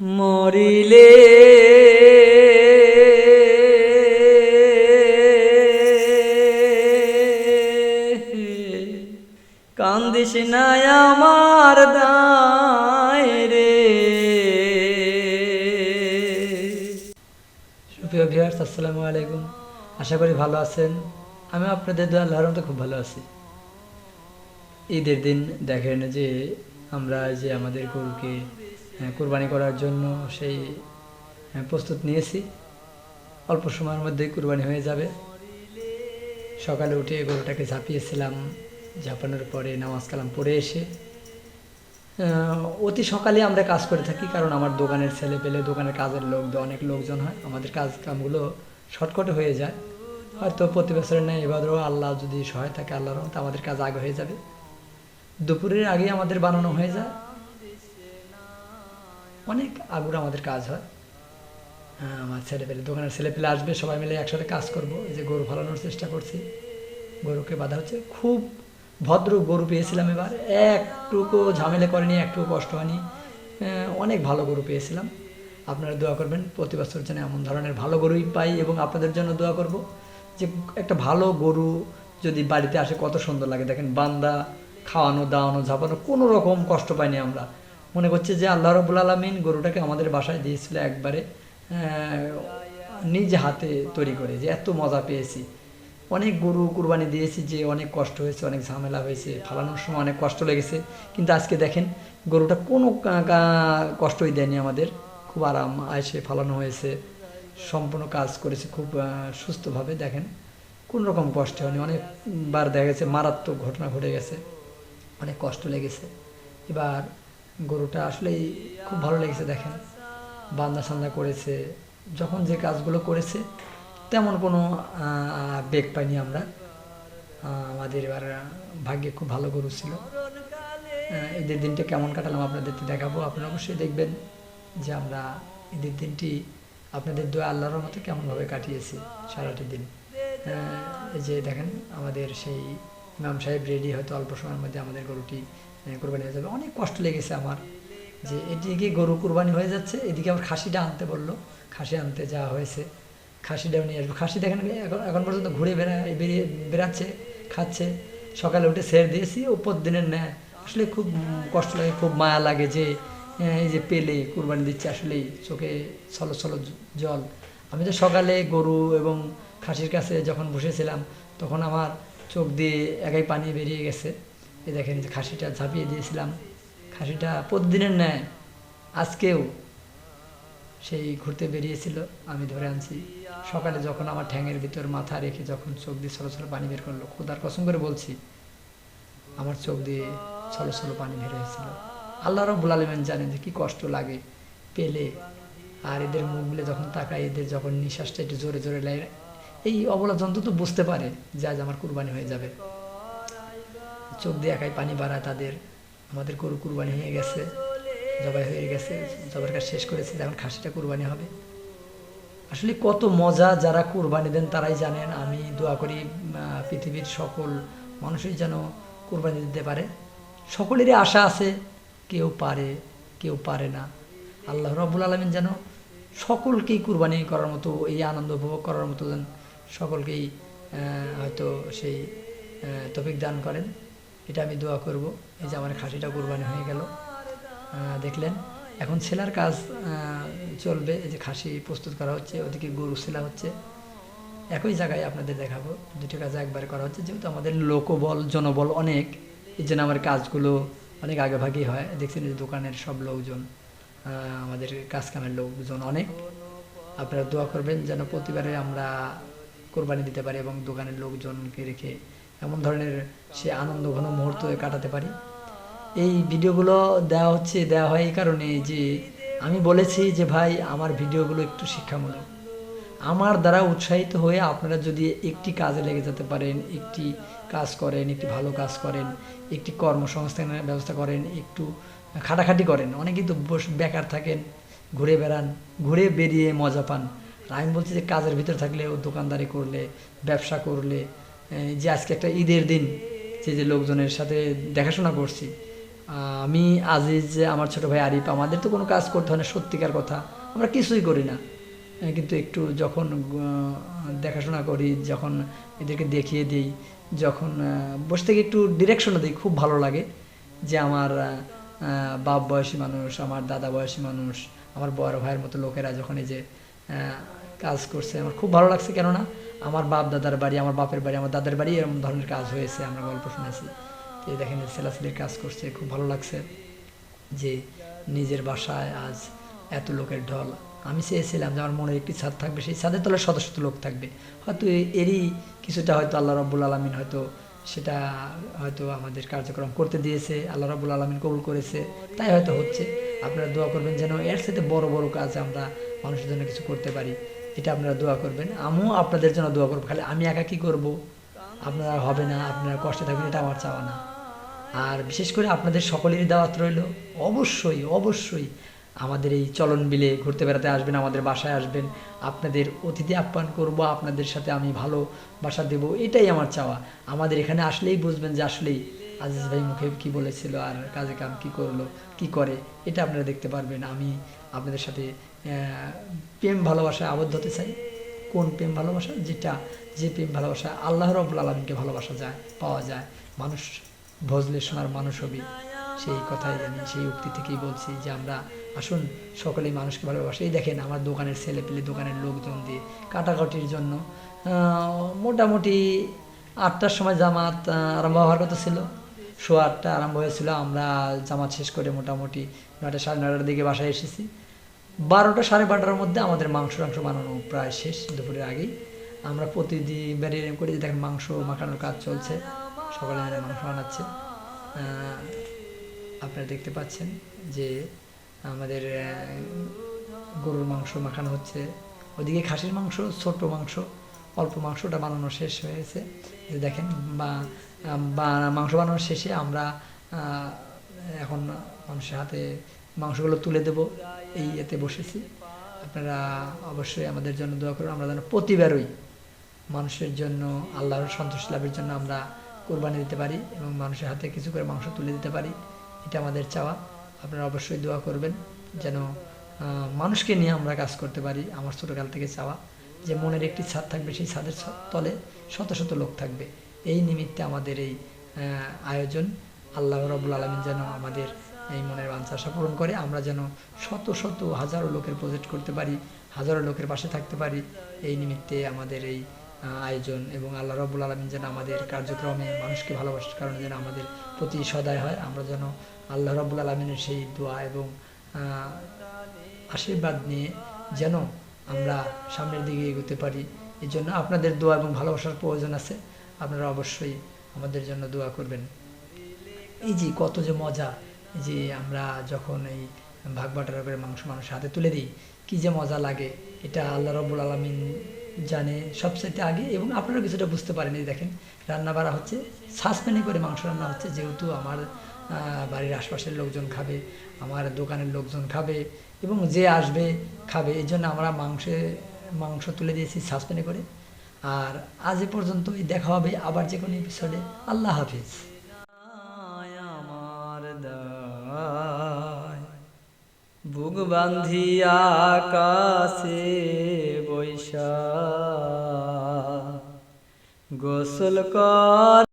মরিলে। কান্দিস না আমার দায় রে। সুপ্রিয় ভিউয়ার্স, আসসালামু আলাইকুম। আশা করি ভালো আছেন। আমি আপনাদের দোয়া, আল্লাহর রহমতে খুব ভালো আছি। ঈদের দিন দেখেন যে আমরা যে আমাদের গরুকে কোরবানি করার জন্য সেই প্রস্তুত নিয়েছি। অল্প সময়ের মধ্যেই কোরবানি হয়ে যাবে। সকালে উঠে গরুটাকে ঝাঁপিয়েছিলাম, ঝাঁপানোর পরে নামাজ কালাম পড়ে এসে। অতি সকালে আমরা কাজ করে থাকি, কারণ আমার দোকানের ছেলে পেলে দোকানের কাজের লোক, অনেক লোকজন হয়। আমাদের কাজ কামগুলো শর্টকটে হয়ে যায়। হয়তো প্রতি বছরের নেয় এবারও আল্লাহ যদি সহায় থাকে, আল্লাহর আমাদের কাজ আগে হয়ে যাবে। দুপুরের আগে আমাদের বানানো হয়ে যায়। অনেক আগুর আমাদের কাজ হয়। হ্যাঁ, আমার ছেলে পেলে দোকানের ছেলে পেলে আসবে সবাই মিলে একসাথে কাজ করব। যে গরু ফালানোর চেষ্টা করছি। গরুকে বাঁধা হচ্ছে। খুব ভদ্র গরু পেয়েছিলাম এবার। একটুকু ঝামেলা করেনি একটু কষ্ট হয়নি। অনেক ভালো গরু পেয়েছিলাম। আপনারা দোয়া করবেন প্রতি বছর যেন এমন ধরনের ভালো গরুই পাই এবং আপনাদের জন্য দোয়া করব যে একটা ভালো গরু যদি বাড়িতে আসে কত সুন্দর লাগে। দেখেন বান্দা খাওয়ানো দাওয়ানো ঝাপানো কোনো রকম কষ্ট পাইনি আমরা। মনে করছে যে আল্লাহ রবুল আলমিন গরুটাকে আমাদের বাসায় দিয়েছিল একবারে নিজ হাতে তৈরি করে, যে এত মজা পেয়েছি। অনেক গরু কুরবানি দিয়েছি যে অনেক কষ্ট হয়েছে, অনেক ঝামেলা হয়েছে, ফালানোর সময় অনেক কষ্ট লেগেছে। কিন্তু আজকে দেখেন, গরুটা কোনো কষ্টই দেয়নি আমাদের। খুব আরাম, আয়সে ফালানো হয়েছে, সম্পূর্ণ কাজ করেছে খুব সুস্থভাবে। দেখেন, কোন রকম কষ্ট হয়নি। অনেকবার দেখা গেছে, মারাত্মক ঘটনা ঘটে গেছে, অনেক কষ্ট লেগেছে। এবার গরুটা আসলেই খুব ভালো লেগেছে দেখেন। বান্দা সান্দা করেছে, যখন যে কাজগুলো করেছে, তেমন কোনো বেগ পাইনি আমরা। আমাদের এবার ভাগ্যে খুব ভালো গরু ছিল। ঈদের দিনটা কেমন কাটালাম আপনাদেরকে দেখাবো। আপনারা অবশ্যই দেখবেন যে আমরা ঈদের দিনটি আপনাদের দোয়া আল্লাহর মতো কেমনভাবে কাটিয়েছি সারাটি দিন। এই যে দেখেন আমাদের সেই ইমাম সাহেব রেডি হয়তো অল্প সময়ের মধ্যে আমাদের গরুটি কোরবানি হয়ে যাবে অনেক কষ্ট লেগেছে আমার যে এদিকে গরু কোরবানি হয়ে যাচ্ছে, এদিকে আমার খাসিটা আনতে বলল, খাসি আনতে যাওয়া হয়েছে। খাসিটাও নিয়ে আসব। খাসি দেখেন, এখন এখন পর্যন্ত ঘুরে বেড়া বেরিয়ে বেড়াচ্ছে, খাচ্ছে। সকালে উঠে সের দিয়েছি, উপর দিনের নেয় আসলে খুব কষ্ট লাগে, খুব মায়া লাগে যে, এই যে পেলে কুরবানি দিচ্ছে, আসলেই চোখে ছলো ছলো জল। আমি তো সকালে গরু এবং খাসির কাছে যখন বসেছিলাম, তখন আমার চোখ দিয়ে একাই পানি বেরিয়ে গেছে। এই দেখেন খাসিটা ঝাঁপিয়ে দিয়েছিলাম। খাসিটা প্রতিদিনের ন্যায়, আজকেও সেই ঘুরতে বেরিয়েছিল, আমি ধরে আনছি। সকালে যখন আমার ঠ্যাঙের ভিতর মাথা রেখে যখন চোখ দিয়ে ছলো ছলো পানি বের করল, খোদার কসম করে বলছি, আমার চোখ দিয়ে ছলো ছলো পানি বের হয়েছিল। আল্লাহ রব্বুল আলমেন জানেন যে কি কষ্ট লাগে পেলে আর এদের মুখগুলো যখন তাকায়, এদের যখন নিঃশ্বাসটা একটু জোরে জোরে লাগে এই অবলা জন্তু তো বুঝতে পারে যে আজ আমার কুরবানি হয়ে যাবে। চোখ দিয়ে একাই পানি বাড়ায় তাদের। আমাদের গরু কুরবানি হয়ে গেছে, জবাই হয়ে গেছে, জবার কাজ শেষ করেছে, এখন খাসিটা কুরবানি হবে। আসলে কত মজা যারা কুরবানি দেন তারাই জানেন। আমি দোয়া করি পৃথিবীর সকল মানুষই যেন কুরবানি দিতে পারে। সকলেরই আশা আছে, কেউ পারে কেউ পারে না। আল্লাহ রব্বুল আলমিন যেন সকলকেই কুরবানি করার মতো, এই আনন্দ উপভোগ করার মতো যেন সকলকেই হয়তো সেই তৌফিক দান করেন। এটা আমি দোয়া করব। এই যে আমার খাসিটা কোরবানি হয়ে গেল। দেখলেন? এখন ছেলার কাজ চলবে। এই যে খাসি প্রস্তুত করা হচ্ছে, ওদিকে গরু ছেলা হচ্ছে। একই জায়গায় আপনাদের দেখাবো। দুটো কাজ একবারে করা হচ্ছে। যেহেতু আমাদের লোকবল, জনবল অনেক, এই জন্য আমার কাজগুলো অনেক আগে ভাগেই হয়। দেখছেন যে দোকানের সব লোকজন আমাদের কাজ কামের লোকজন অনেক। আপনারা দোয়া করবেন যেন প্রতিবারে আমরা কোরবানি দিতে পারি এবং দোকানের লোকজনকে রেখে এমন ধরনের সে আনন্দ ঘন মুহূর্ত কাটাতে পারি। এই ভিডিওগুলো দেওয়া হচ্ছে, দেওয়া হয় এই কারণে যে আমি বলেছি যে, ভাই, আমার ভিডিওগুলো একটু শিক্ষামূলক। আমার দ্বারা উৎসাহিত হয়ে আপনারা যদি একটি কাজে লেগে যেতে পারেন, একটি কাজ করেন, একটি ভালো কাজ করেন, একটি কর্মসংস্থানের ব্যবস্থা করেন, একটু খাটাখাটি করেন, অনেকেই তো বেকার থাকেন, ঘুরে বেড়ান, ঘুরে বেরিয়ে মজা পান। আর আমি বলছি যে, কাজের ভিতর থাকলে ও দোকানদারি করলে, ব্যবসা করলে যে আজকে একটা ঈদের দিন, যে যে লোকজনের সাথে দেখাশোনা করছি। আমি, আজিজ আমার ছোট ভাই আরিফ, আমাদের তো কোনো কাজ করতে হয় না, সত্যিকার কথা। আমরা কিছুই করি না। কিন্তু একটু যখন দেখাশোনা করি, যখন এদেরকে দেখিয়ে দিই, যখন বসে থেকে একটু ডিরেকশনও দিই, খুব ভালো লাগে যে আমার বাপ বয়সী মানুষ, আমার দাদা বয়সী মানুষ, আমার বড় ভাইয়ের মতো লোকেরা যখন এই যে কাজ করছে। আমার খুব ভালো লাগছে কেননা আমার বাপ দাদার বাড়ি, আমার বাপের বাড়ি, আমার দাদার বাড়ি এরকম ধরনের কাজ হয়েছে, আমরা গল্প শুনেছি। তো দেখেন ছেলাছেলির কাজ করছে, খুব ভালো লাগছে যে নিজের বাসায় আজ এত লোকের ঢল। আমি চেয়েছিলাম যে আমার মনের একটি ছাদ থাকবে, সেই ছাদের তলায় শত শত লোক থাকবে। হয়তো এরই কিছুটা হয়তো আল্লাহ রব্বুল আলমিন হয়তো সেটা হয়তো আমাদের কার্যক্রম করতে দিয়েছে, আল্লাহ রব্বুল আলমিন কবুল করেছে, তাই হয়তো হচ্ছে। আপনারা দোয়া করবেন যেন এর সাথে বড় বড় কাজ আমরা মানুষের জন্য কিছু করতে পারি। এটা আপনারা দোয়া করবেন। আমিও আপনাদের জন্য দোয়া করব। খালি আমি একা কি করব? আপনারা হবে না, আপনারা কষ্টে থাকবেন, এটা আমার চাওয়া না। আর বিশেষ করে আপনাদের সকলেরই দাওয়াত রইল। অবশ্যই অবশ্যই আমাদের এই চলন বিলে ঘুরতে বেড়াতে আসবেন, আমাদের বাসায় আসবেন। আপনাদের অতিথি আপ্যায়ন করব, আপনাদের সাথে আমি ভালো বাসা দেব, এটাই আমার চাওয়া। আমাদের এখানে আসলেই বুঝবেন যে আসলেই আজিজ ভাই মুখে কি বলেছিল, আর কাজে কাম কি করল, কি করে, এটা আপনারা দেখতে পারবেন। আমি আপনাদের সাথে প্রেম ভালোবাসায় আবদ্ধ হতে চাই। কোন প্রেম ভালোবাসা? যেটা যে প্রেম ভালোবাসা আল্লাহ রবুল আলমীকে ভালোবাসা যায়, পাওয়া যায়। মানুষ ভজলে শোনার মানুষ হবি। সেই কথাই আমি সেই উক্তি থেকেই বলছি যে আমরা আসুন সকলেই মানুষকে ভালোবাসি। এই দেখেন আমার দোকানের ছেলে পেলে দোকানের লোকজন দিয়ে কাটাকাটির জন্য মোটামুটি আটটার সময় জামাত আরম্ভ হওয়ার কথা ছিল। সোয়া আটটা আরম্ভ হয়েছিল, আমরা জামাত শেষ করে মোটামুটি নয়টা সাড়ে নয়টার দিকে বাসায় এসেছি। বারোটা সাড়ে বারোটার মধ্যে আমাদের মাংস টাংস বানানো প্রায় শেষ, দুপুরের আগেই। আমরা প্রতিদিন বেরিয়ে করে যে দেখেন মাংস মাখানোর কাজ চলছে, সকালে মাংস বানাচ্ছে। আপনারা দেখতে পাচ্ছেন যে আমাদের গরুর মাংস মাখানো হচ্ছে। ওদিকে খাসির মাংস, ছোট মাংস, অল্প মাংসটা বানানো শেষ হয়েছে যে দেখেন, বা মাংস বানানোর শেষে আমরা এখন মানুষের হাতে মাংসগুলো তুলে দেব। এই এতে বসেছি। আপনারা অবশ্যই আমাদের জন্য দোয়া করুন। আমরা যেন প্রতিবারই মানুষের জন্য, আল্লাহর সন্তোষ লাভের জন্য আমরা কোরবানি দিতে পারি এবং মানুষের হাতে কিছু করে মাংস তুলে দিতে পারি। এটা আমাদের চাওয়া। আপনারা অবশ্যই দোয়া করবেন যেন মানুষকে নিয়ে আমরা কাজ করতে পারি। আমার ছোটোকাল থেকে চাওয়া। যে মনের একটি ছাদ থাকবে, সেই ছাদের তলে শত শত লোক থাকবে। এই নিমিত্তে আমাদের এই আয়োজন। আল্লাহ রবুল আলমিন যেন আমাদের এই মনের বাঞ্ছা পূরণ করে আমরা যেন শত শত হাজারো লোকের প্রজেক্ট করতে পারি, হাজারো লোকের পাশে থাকতে পারি। এই নিমিত্তে আমাদের এই আয়োজন এবং আল্লাহ রবুল আলমিন যেন আমাদের কার্যক্রমে মানুষকে ভালোবাসার কারণে যেন আমাদের প্রতি সদায় হয়। আমরা যেন আল্লাহ রবুল আলমিনের সেই দোয়া এবং আশীর্বাদ নিয়ে যেন আমরা সামনের দিকে এগোতে পারি। এই জন্য আপনাদের দোয়া এবং ভালোবাসার প্রয়োজন আছে। আপনারা অবশ্যই আমাদের জন্য দোয়া করবেন। এই যে কত যে মজা যে আমরা যখন এই ভাগ বাটারা করে মাংস মানুষের হাতে তুলে দিই, কি যে মজা লাগে। এটা আল্লাহ রব্বুল আলমিন জানে সবচাইতে আগে এবং আপনারা কিছুটা বুঝতে পারেন। এই দেখেন রান্না বাড়া হচ্ছে সাসপেনে করে মাংস রান্না হচ্ছে। যেহেতু আমার বাড়ির আশপাশের লোকজন খাবে, আমার দোকানের লোকজন খাবে এবং যে আসবে খাবে, এই জন্য আমরা মাংসে, মাংস তুলে দিয়েছি সাসপেনে করে। আর আজ এ পর্যন্তই দেখা হবে আবার যে কোনো এপিসোডে আল্লাহ হাফিজ। বান্ধিয়া কাশে বৈশা গোসল কর